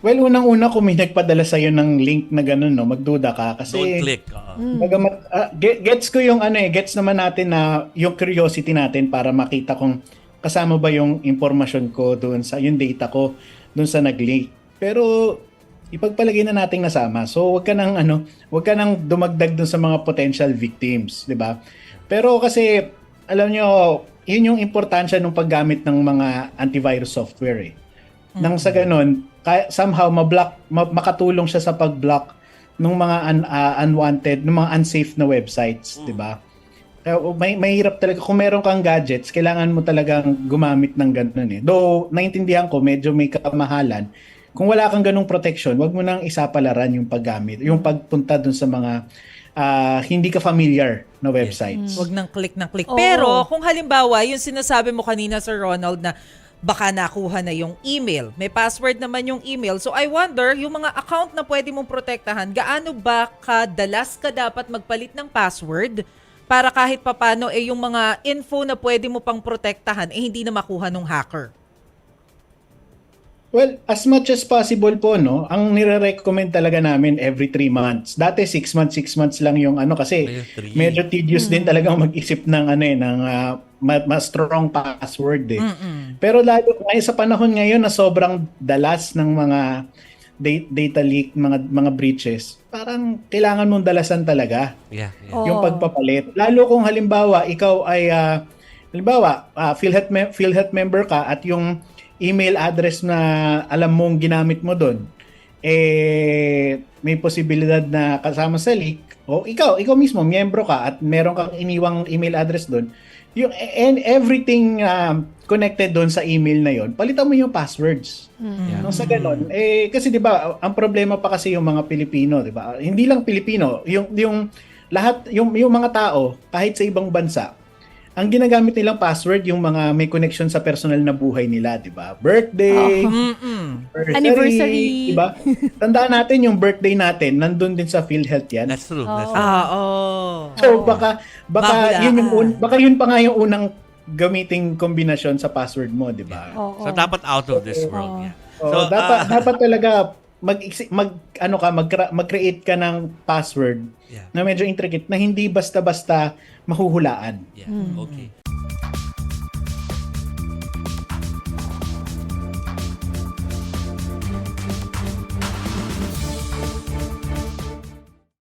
Well, unang-una kung may nagpadala sa'yo ng link na gano'n, no, magduda ka. Kasi, Don't click. oo. Bagamat, ah, ge- gets ko yung ano eh, gets naman natin na yung curiosity natin para makita kung kasama ba yung impormasyon ko doon sa, yung data ko doon sa nag-link. Pero, ipagpalagay na nating nasama. So, wag ka nang ano, wag ka nang dumagdag doon sa mga potential victims, di ba? Pero kasi, alam nyo, yun yung importansya ng paggamit ng mga antivirus software eh. Nang sa ganun, kaya, somehow mablock, ma- makatulong siya sa pag-block ng mga un- ah, unwanted, ng mga unsafe na websites, 'di ba? Kaya oh, may mahirap talaga kung meron kang gadgets, kailangan mo talagang gumamit ng ganun eh. Though naintindihan ko medyo may kamahalan. Kung wala kang ganung protection, wag mo nang isapalaran yung paggamit, yung pagpunta dun sa mga ah, hindi ka familiar na websites. Huwag nang click ng click. Oo. Pero kung halimbawa, yung sinasabi mo kanina Sir Ronald na baka nakuha na yung email. May password naman yung email. So I wonder, yung mga account na pwede mong protektahan, gaano ba kadalas ka dapat magpalit ng password para kahit papano eh yung mga info na pwede mo pang protektahan eh hindi na makuha ng hacker. Well, as much as possible po, no, ang nire-recommend talaga namin every 3 months. Dati 6 months, 6 months lang yung ano kasi medyo tedious din talagang mag-isip ng ano eh, ng ah, ma- mas strong password eh. Pero lalo ngayon sa panahon ngayon na sobrang dalas ng mga da- data leak, mga mga breaches, parang kailangan mong dalasan talaga Yeah, yeah. Oo. yung pagpapalit. Lalo kung halimbawa ikaw ay ah, halimbawa ah, PhilHealth, me- PhilHealth member ka at yung email address na alam mong ginamit mo doon eh may posibilidad na kasama sa leak. O ikaw ikaw mismo miyembro ka at meron kang iniwang email address doon yung and everything um, connected doon sa email na yon palitan mo yung passwords. Yeah. Nung sa ganun, eh kasi 'di ba, ang problema pa kasi yung mga Pilipino, 'di ba? Hindi lang Pilipino, yung yung lahat yung yung mga tao kahit sa ibang bansa, ang ginagamit nilang password yung mga may connection sa personal na buhay nila, 'di ba? Birthday, Mm-mm. anniversary, Anniversary. 'di ba? Tandaan natin yung birthday natin, nandun din sa PhilHealth 'yan. That's true. That's Oo. true. Ah, oh. So baka baka Mahulaan. yun yung un- baka yun pa nga yung unang gamiting kombinasyon sa password mo, 'di ba? Oo. So dapat out of this world. Yeah. So, So, dapat ah, dapat talaga mag mag ano ka mag mag-create ka ng password Yeah. na medyo intricate na hindi basta-basta mahuhulaan. Yeah. Okay.